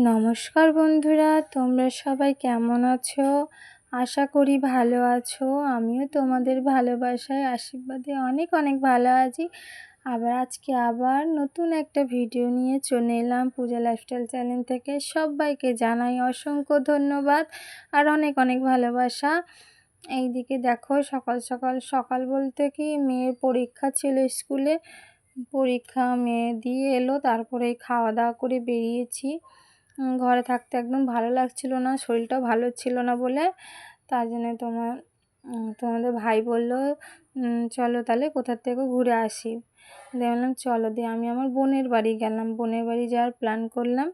নমস্কার বন্ধুরা, তোমরা সবাই কেমন আছো? আশা করি ভালো আছো। আমিও তোমাদের ভালোবাসায়, আশীর্বাদে অনেক অনেক ভালো আছি। আবার আজকে আবার নতুন একটা ভিডিও নিয়ে চলে এলাম পূজা লাইফস্টাইল চ্যানেল থেকে। সবাইকে জানাই অসংখ্য ধন্যবাদ আর অনেক অনেক ভালোবাসা। এইদিকে দেখো, সকাল সকাল সকাল বলতে কি, মেয়ের পরীক্ষা ছিল স্কুলে। পরীক্ষা মেয়ে দিয়ে এলো, তারপরে খাওয়া দাওয়া করে বেরিয়েছি। ঘরে থাকতে একদম ভালো লাগছিল না, শরীরটাও ভালো ছিল না বলে। তার জন্য তোমার তোমাদের ভাই বলল চলো তাহলে কোথার থেকে ঘুরে আসি। দিয়ে বললাম, চলো দিয়ে আমি আমার বোনের বাড়ি গেলাম। বোনের বাড়ি যাওয়ার প্ল্যান করলাম।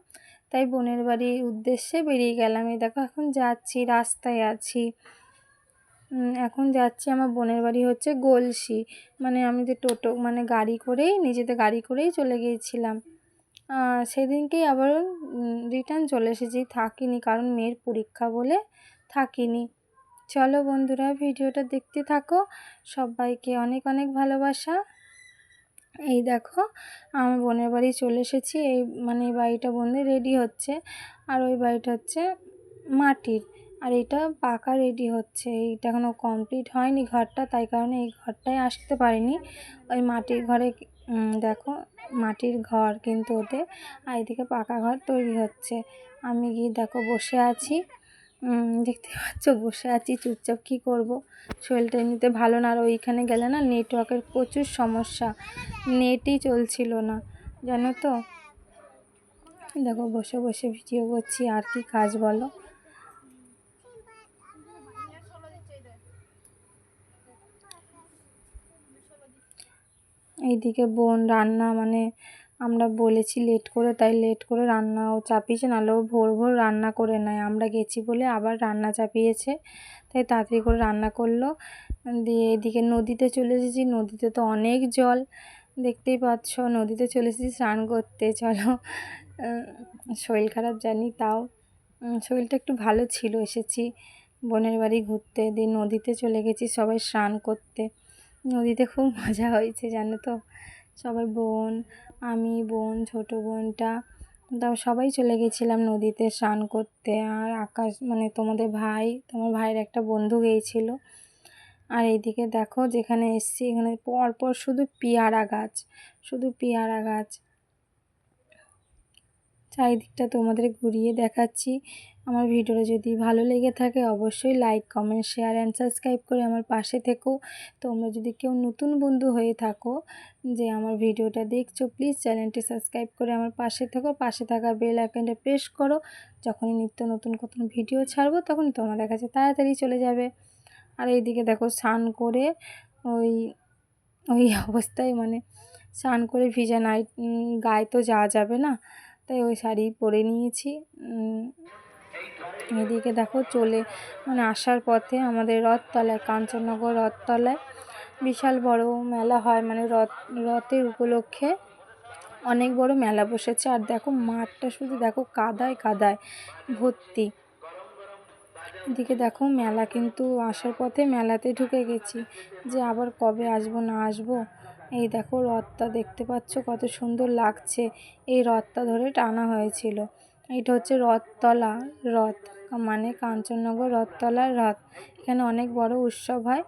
তাই বোনের বাড়ির উদ্দেশ্যে বেরিয়ে গেলাম। এই দেখো, এখন যাচ্ছি, রাস্তায় আছি। এখন যাচ্ছি, আমার বোনের বাড়ি হচ্ছে গলসি মানে আমি যে টোটো মানে গাড়ি করেই, নিজেদের গাড়ি করেই চলে গিয়েছিলাম। সেদিনকেই আবার রিটার্ন চলে এসেছি, থাকিনি, কারণ মেয়ের পরীক্ষা বলে থাকিনি। চলো বন্ধুরা, ভিডিওটা দেখতে থাকো। সবাইকে অনেক অনেক ভালোবাসা। এই দেখো, আমার বোনের বাড়ি চলে এসেছি, এই মানে এই বাড়িটা বন্ধু রেডি হচ্ছে, আর ওই বাড়িটা হচ্ছে মাটির, আর এটা পাকা রেডি হচ্ছে। এইটা এখনও কমপ্লিট হয়নি ঘরটা, তাই কারণে এই ঘরটায় আসতে পারিনি। ওই মাটির ঘরে দেখো মাটির ঘর কিন্তু ওদের আর এদিকে পাকা ঘর তৈরি হচ্ছে। আমি গিয়ে দেখো বসে আছি। দেখতে পাচ্ছ বসে আছি, চুপচাপ কী করব? শরীরটা এমনিতে ভালো না, আর ওইখানে গেলে না নেটওয়ার্কের প্রচুর সমস্যা। নেটই চলছিল না, জানো তো? দেখো বসে বসে ভিডিও করছি, আর কি কাজ বলো? এইদিকে বোন রান্না মানে আমরা বলেছি লেট করে, তাই লেট করে রান্নাও চাপিয়েছে, নাহলে ও ভোর ভোর রান্না করে নেয়। আমরা গেছি বলে আবার রান্না চাপিয়েছে, তাই তাড়াতাড়ি করে রান্না করল। দিয়ে এদিকে নদীতে চলে এসেছি, নদীতে তো অনেক জল, দেখতেই পাচ্ছ, নদীতে চলে এসেছি স্নান করতে, চলো। শরীর খারাপ জানি, তাও শরীরটা একটু ভালো ছিল, এসেছি। বোনের বাড়ি ঘুরতে, দিয়ে নদীতে চলে গেছি সবাই স্নান করতে। নদীতে খুব মজা হয়েছে, জানো তো? সবাই বোন, আমি বোন, ছোটো বোনটা। তাও সবাই চলে গেছিলাম নদীতে স্নান করতে। আর আকাশ মানে তোমাদের ভাই, তোমার ভাইয়ের একটা বন্ধু গিয়েছিল। আর এইদিকে দেখো যেখানে এসছি, এখানে পরপর শুধু পেয়ারা গাছ, শুধু পেয়ারা গাছ। চারিদিকটা তোমাদের ঘুরিয়ে দেখাচ্ছি। আমার ভিডিওটা যদি ভালো লেগে থাকে, অবশ্যই like comment share and subscribe করে আমার পাশে থেকো। তোমরা যদি কেউ নতুন বন্ধু হয়ে থাকো, যে আমার ভিডিওটা দেখছ প্লিজ চ্যানেলটি সাবস্ক্রাইব করে আমার পাশে থেকো। পাশে থাকা বেল আইকনটা প্রেস করো। যখনই নিত্য নতুন নতুন ভিডিও ছাড়বো তখন তোমাদের কাছে তাড়াতাড়ি চলে যাবে। আর এইদিকে দেখো, স্নান করে ওই ওই অবস্থায় মানে স্নান করে ভিজা নাইট গায়ে তো যাওয়া যাবে না। তাই ওই শাড়ি পরে নিয়েছি। এদিকে দেখো চলে মানে আসার পথে আমাদের রথতলায়, কাঞ্চননগর রথতলায় বিশাল বড় মেলা হয়। মানে রথ, রথের উপলক্ষে অনেক বড় মেলা বসেছে। আর দেখো মাঠটা শুধু দেখো কাদায় কাদায় ভর্তি। এদিকে দেখো মেলা কিন্তু আসার পথে মেলাতে ঢুকে গেছি যে আবার কবে আসব, না আসব। এই দেখো রথটা দেখতে পাচ্ছ কত সুন্দর লাগছে। এই রথটা ধরে টানা হয়েছিল। এটা হচ্ছে রথতলা রথ। মানে কাঞ্চননগর রথতলার রথ। এখানে অনেক বড় উৎসব হয়।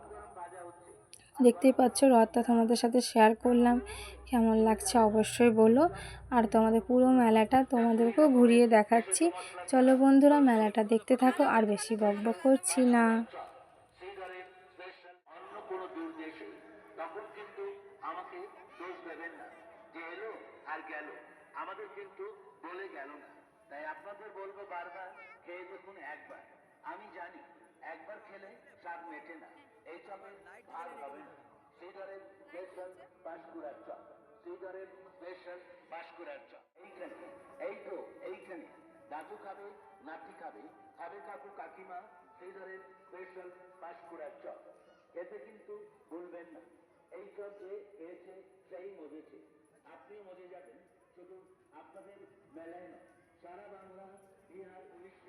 দেখতেই পাচ্ছ, রথটা তোমাদের সাথে শেয়ার করলাম। কেমন লাগছে অবশ্যই বলো। আর তোমাদের পুরো মেলাটা তোমাদেরকেও ঘুরিয়ে দেখাচ্ছি। চলো বন্ধুরা, মেলাটা দেখতে থাকো, আর বেশি বক বক করছি না। আমাদের কিন্তু বলে গেল না। তাই আপনাদের বলব বারবার, খেয়ে দেখুন একবার। আমি জানি, একবার খেলে স্বাদ মেটে না। এই চপে ভাগ হবে না। শ্রীধরের স্পেশাল চপ। শ্রীধরের স্পেশাল বাঁশকুড়ার চপ। এইখানে, এই তো, এইখানে। দাদু খাবে, নাতি খাবে খাবে কাকু কাকিমা শ্রীধরের স্পেশাল বাঁশকুড়ার চপ। এতে কিন্তু ভুলবেন না। এই চপ যে খেয়েছে, সেই মজেছে। আপনিও মজে যাবেন, শুধু আপনাদের মেলায় নয়। সারা বাংলা বিহার উড়িষ্যা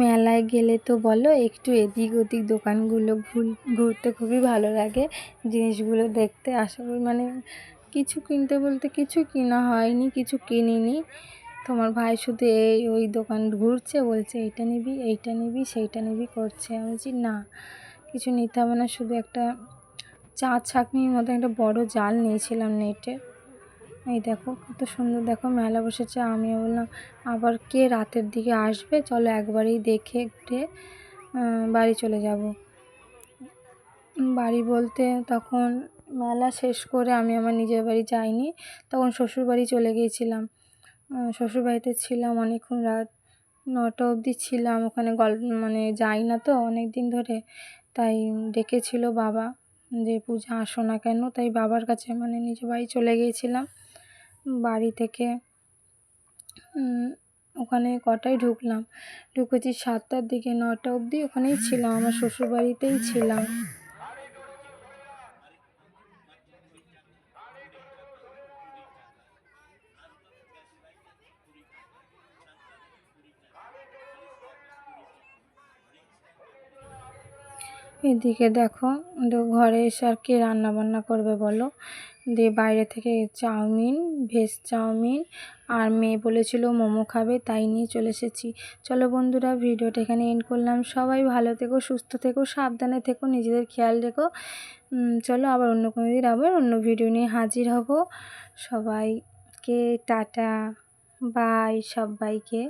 মেলায় গেলে তো বলো, একটু এদিক ওদিক দোকানগুলো ঘুর, ঘুরতে খুবই ভালো লাগে জিনিসগুলো দেখতে। আশা করি মানে কিছু কিনতে বলতে কিছু কিনা হয়নি, কিছু কিনিনি। তোমার ভাই শুধু এই, ওই দোকান ঘুরছে, বলছে এইটা নিবি এইটা নিবি, সেইটা নিবি করছে। আমি বলছি, না, কিছু নিতে হবে না, শুধু একটা চা ছাঁকনির মতো একটা বড় জাল নিয়েছিলাম নেটে। এই দেখো, কত সুন্দর। দেখো, মেলা বসেছে। আমিও বললাম, আবার কে রাতের দিকে আসবে? চলো একবারেই দেখে ঘুরে বাড়ি চলে যাব। বাড়ি বলতে তখন মেলা শেষ করে আমি আমার নিজের বাড়ি যাইনি। তখন শ্বশুর বাড়ি চলে গিয়েছিলাম। শ্বশুর বাড়িতে ছিলাম অনেকক্ষণ রাত নটা অবধি ছিলাম। ওখানে গল্প মানে যাই না তো অনেক দিন ধরে। তাই ডেকেছিল বাবা যে, পূজা আসো না কেন? তাই বাবার কাছে মানে নিজের বাড়ি চলে গিয়েছিলাম। বাড়ি থেকে। ওখানে কটায় ঢুকলাম? ঢুকেছি সাতটার দিকে নটা অবধি ওখানেই ছিলাম, আমার শ্বশুর বাড়িতেই ছিলাম। এদিকে দেখো ঘরে এসে আর কে রান্না বান্না করবে বলো? দিয়ে বাইরে থেকে চাউমিন, ভেজ চাউমিন আর মেয়ে বলেছিল মোমো খাবে, তাই নিয়ে চলে এসেছি। চলো বন্ধুরা, ভিডিওটা এখানে এন্ড করলাম। সবাই ভালো থেকো, সুস্থ থেকো, সাবধানে থেকো, নিজেদের খেয়াল রেখো। চলো আবার অন্য কোনো দিন, আবার অন্য ভিডিও নিয়ে হাজির হব। সবাইকে টাটা, বাই সবাইকে।